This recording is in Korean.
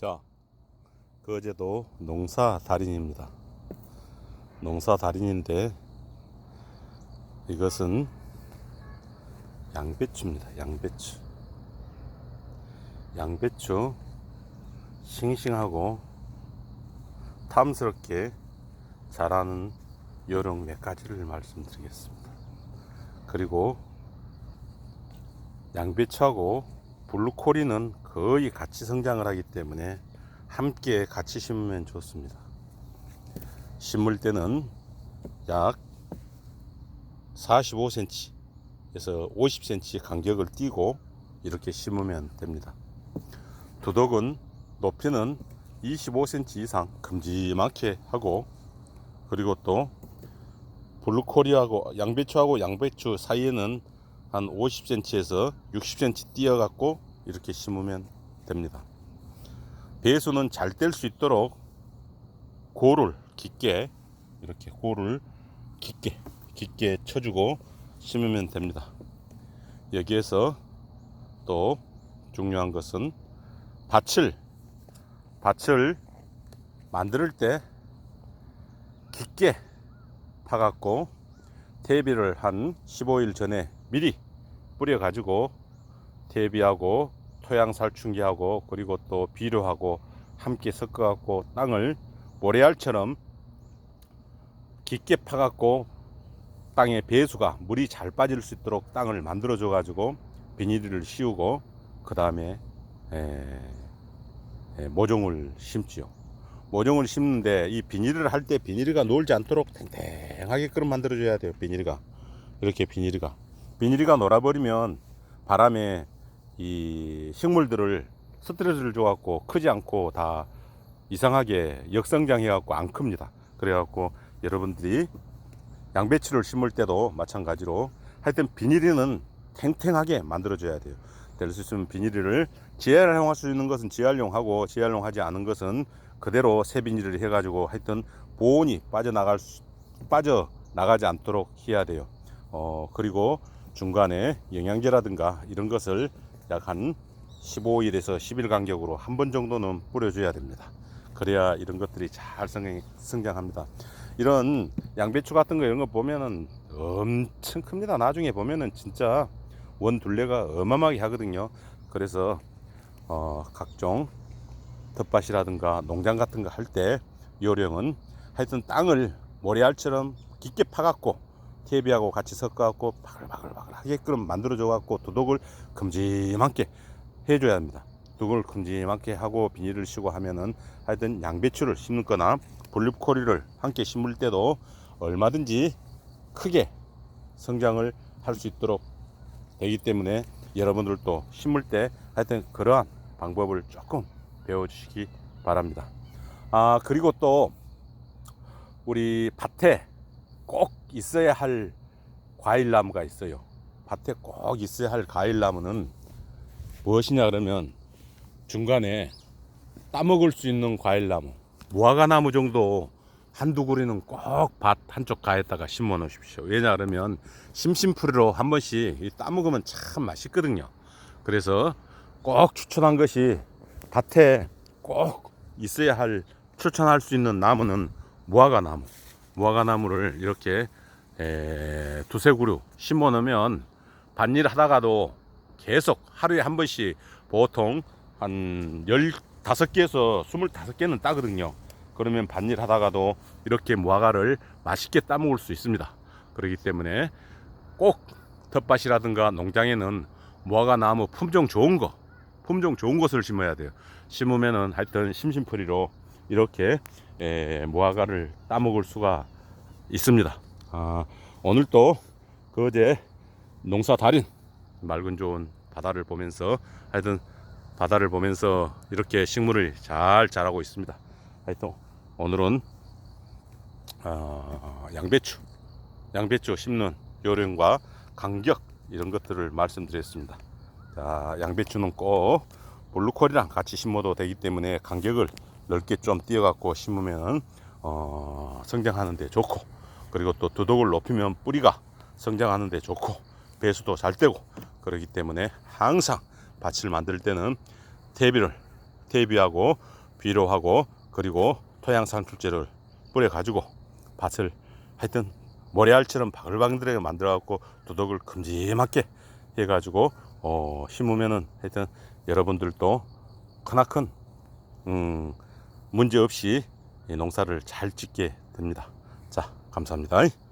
자, 거제도 농사 달인입니다. 농사 달인인데 이것은 양배추입니다. 양배추. 양배추 싱싱하고 탐스럽게 자라는 요령 몇 가지를 말씀드리겠습니다. 그리고 양배추하고 블루코리는 거의 같이 성장을 하기 때문에 함께 같이 심으면 좋습니다. 심을 때는 약 45cm에서 50cm 간격을 띄고 이렇게 심으면 됩니다. 두독은 높이는 25cm 이상 큼지막하게 하고 그리고 또 블루코리하고 양배추하고 양배추 사이에는 한 50cm에서 60cm 띄어갖고 이렇게 심으면 됩니다. 배수는 잘뗄수 있도록 고를 깊게 이렇게 고를 깊게 깊게 쳐주고 심으면 됩니다. 여기에서 또 중요한 것은 밭을 밭을 만들 때 깊게 파갖고 퇴비를 한 15일 전에 미리 뿌려 가지고 퇴비하고 토양 살충기하고 그리고 또 비료하고 함께 섞어 갖고 땅을 모래알처럼 깊게 파 갖고 땅에 배수가 물이 잘 빠질 수 있도록 땅을 만들어 줘 가지고 비닐을 씌우고 그 다음에 모종을 심지요. 모종을 심는데 이 비닐을 할 때 비닐이가 놀지 않도록 탱탱하게끔 만들어 줘야 돼요. 비닐이가 이렇게 비닐이가 비닐이가 놀아버리면 바람에 이 식물들을 스트레스를 줘갖고 크지 않고 다 이상하게 역성장해갖고 안 큽니다. 그래갖고 여러분들이 양배추를 심을 때도 마찬가지로 하여튼 비닐이는 탱탱하게 만들어줘야 돼요. 될 수 있으면 비닐을 재활용할 수 있는 것은 재활용하고 재활용하지 않은 것은 그대로 새 비닐을 해가지고 하여튼 보온이 빠져나갈 수, 빠져나가지 않도록 해야 돼요. 어, 그리고 중간에 영양제라든가 이런 것을 약 한 15일에서 10일 간격으로 한 번 정도는 뿌려줘야 됩니다. 그래야 이런 것들이 잘 성장, 성장합니다. 이런 양배추 같은 거 이런 거 보면은 엄청 큽니다. 나중에 보면은 진짜 원 둘레가 어마어마하게 하거든요. 그래서 어, 각종 텃밭이라든가 농장 같은 거 할 때 요령은 하여튼 땅을 모래알처럼 깊게 파갖고 퇴비하고 같이 섞어갖고 바글바글바글 하게끔 만들어줘갖고 두독을 큼지막게 해줘야 합니다. 두독을 큼지막게 하고 비닐을 씌고 하면은 하여튼 양배추를 심는 거나 볼륨코리를 함께 심을 때도 얼마든지 크게 성장을 할 수 있도록 되기 때문에 여러분들도 심을 때 하여튼 그러한 방법을 조금 배워주시기 바랍니다. 아 그리고 또 우리 밭에 꼭 있어야 할 과일나무가 있어요. 밭에 꼭 있어야 할 과일나무는 무엇이냐 그러면 중간에 따먹을 수 있는 과일나무 무화과나무 정도 한두 그루는 꼭 밭 한쪽 가에다가 심어 놓으십시오. 왜냐 그러면 심심풀이로 한 번씩 이 따먹으면 참 맛있거든요. 그래서 꼭 추천한 것이 밭에 꼭 있어야 할 추천할 수 있는 나무는 무화과나무. 무화과나무를 이렇게 에, 두세 그루 심어 놓으면 밭일 하다가도 계속 하루에 한 번씩 보통 한 15개에서 25개는 따거든요. 그러면 밭일 하다가도 이렇게 무화과를 맛있게 따먹을 수 있습니다. 그렇기 때문에 꼭 텃밭이라든가 농장에는 무화과 나무 품종 좋은 거, 품종 좋은 것을 심어야 돼요. 심으면은 하여튼 심심풀이로 이렇게 에, 무화과를 따먹을 수가 있습니다. 아, 오늘 또 그제 농사 달인 맑은 좋은 바다를 보면서 하여튼 바다를 보면서 이렇게 식물을 잘 자라고 있습니다. 하여튼 오늘은 어, 양배추 양배추 심는 요령과 간격 이런 것들을 말씀드렸습니다. 자, 양배추는 꼭 블루콜이랑 같이 심어도 되기 때문에 간격을 넓게 좀 띄어갖고 심으면 어, 성장하는데 좋고 그리고 또 두독을 높이면 뿌리가 성장하는 데 좋고 배수도 잘 되고 그러기 때문에 항상 밭을 만들 때는 퇴비를 대비하고 비료하고 그리고 토양 산출제를 뿌려 가지고 밭을 하여튼 모래알처럼 바글바글하게 만들어 갖고 두덕을 큼지막게 해 가지고 어 심으면은 하여튼 여러분들도 크나큰 음 문제 없이 이 농사를 잘 짓게 됩니다. 자, 감사합니다.